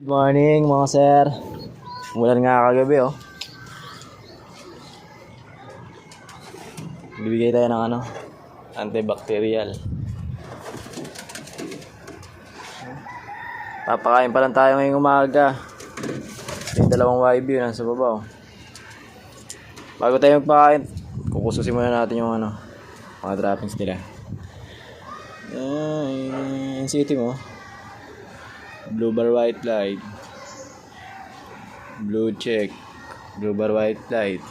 Good morning mga sir. Umulan nga kagabi oh. Bibigay tayo ng ano, antibacterial. Papakain pa lang tayo ngayong umaga. Yung dalawang YB yun nasa baba oh. Bago tayo magpakain, kukususin muna natin yung ano, mga droppings nila. Ay, city mo. Blue bar white light. Blue check. Blue bar white light.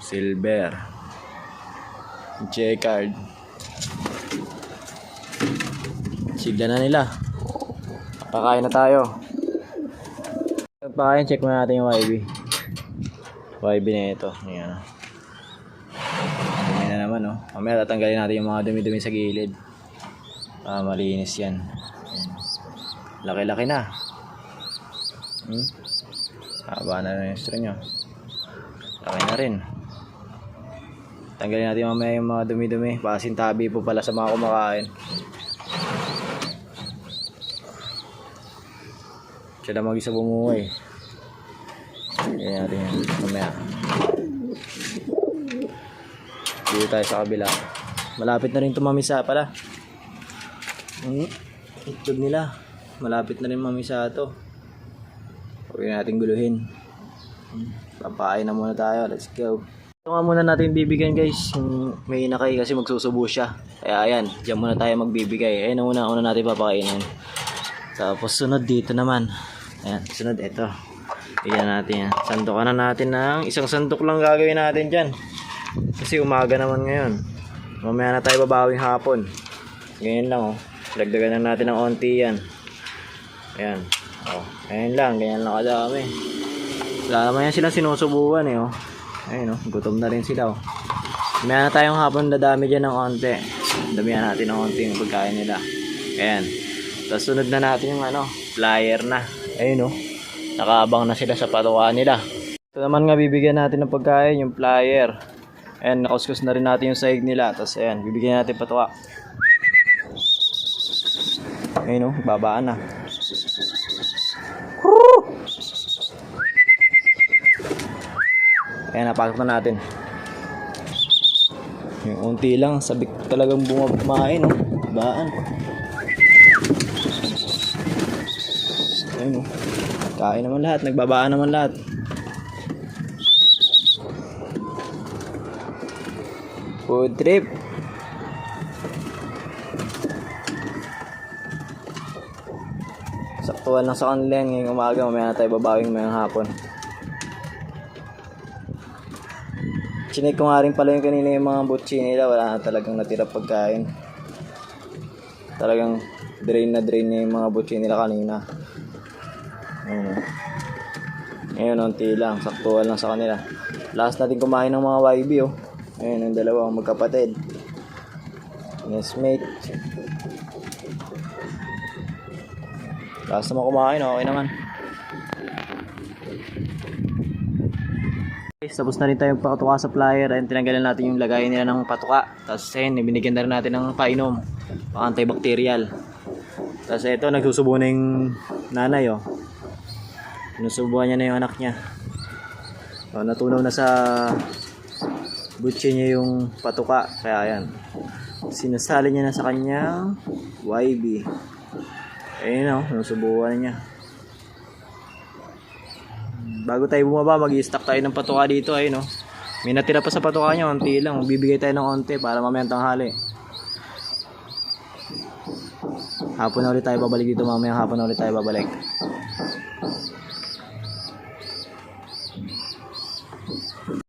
Silver. Checkered. Sigla na nila. Pakain na tayo. Pakain, check muna natin yung YB. YB na ito. Ayan. Na naman, no? Mamaya tatanggalin natin yung mga dumi-dumi sa gilid. Ah, malinis yan. Ayan. Laki-laki na. Hmm? Haba na yung string nyo. Laki na rin. Tanggalin natin mamaya yung mga dumi-dumi. Pasintabi po pala sa mga kumakain. Siya lang mag-isa bumuhay. Kaya natin yan. Mamaya. Dito tayo sa kabila. Malapit na rin tumamisa pala. Hmm? Itlog nila. Malapit na rin mamisa to. Huwag na natin guluhin. Papain na muna tayo. Let's go. Ito nga muna natin bibigyan guys. May inakay kasi magsusubo siya. Kaya ayan. Diyan muna tayo magbibigay. Ayan ang una, una natin papakainin. Tapos sunod dito naman. Ayan. Sunod ito. Bigyan natin yan. Sandukan na natin ng isang sandok lang gagawin natin dyan. Kasi umaga naman ngayon. Mamaya na tayo babawing hapon. Ganyan lang oh. Dagdagan na natin ng onti yan. Ayan. Oh, ayan lang. Ganyan lang kadami. Wala naman yan silang sinusubukan eh oh. Ayun oh. Gutom na rin sila oh. Mamaya na tayong hapon dadami dyan ng onti. Damihan natin ng onti yung pagkain nila. Ayan. Tapos sunod na natin yung ano, flyer na. Ayun oh. Nakaabang na sila sa patukaan nila. Ito naman nga bibigyan natin ng pagkain, yung flyer. Ayan, nakuskus na rin natin yung sahig nila. Tapos ayan, bibigyan natin patuka. Ayun oh, babaan na. Ayan, napasok na natin. Yung unti lang, sabik talagang bumabamain, no? Baan. Ayun, no? Kain naman lahat, nagbabaan naman lahat. Food trip. Saktuhan lang sa kanila ngayong umaga, mamaya na tayo babawing mayang hapon. Chinik ko nga rin pala yung kanina yung mga butchi nila, wala na talagang natira pagkain. Talagang drain na drain niya yung mga butchi nila kanina. Ayun. Ngayon, unti lang, saktuhan lang sa kanila. Last natin kumain ng mga YB, oh. Ayun, yung dalawang magkapatid. Nestmate. Last naman kumain, okay naman. Guys, tapos na rin tayong pakatuka sa flyer and tinanggalan natin yung lagayan nila ng patuka. Tapos ayun, binigyan na rin natin ng painom. Pang antibacterial. Tapos ito, nagsusubo na yung nanay oh. Sinusubuhan niya na yung anak niya. Oh, natunaw na sa butche niya yung patuka. Kaya ayan. Sinasali niya na sa kanyang YB. Ayun oh, sinusubuhan niya. Bago tayo bumaba, mag-i-stack tayo ng patuka dito. Ayun oh. May natira pa sa patuka niya, onti lang. Magbibigay tayo ng onti para mamayang tanghali. Hapon na ulit tayo babalik dito mamaya. Hapon na ulit tayo babalik.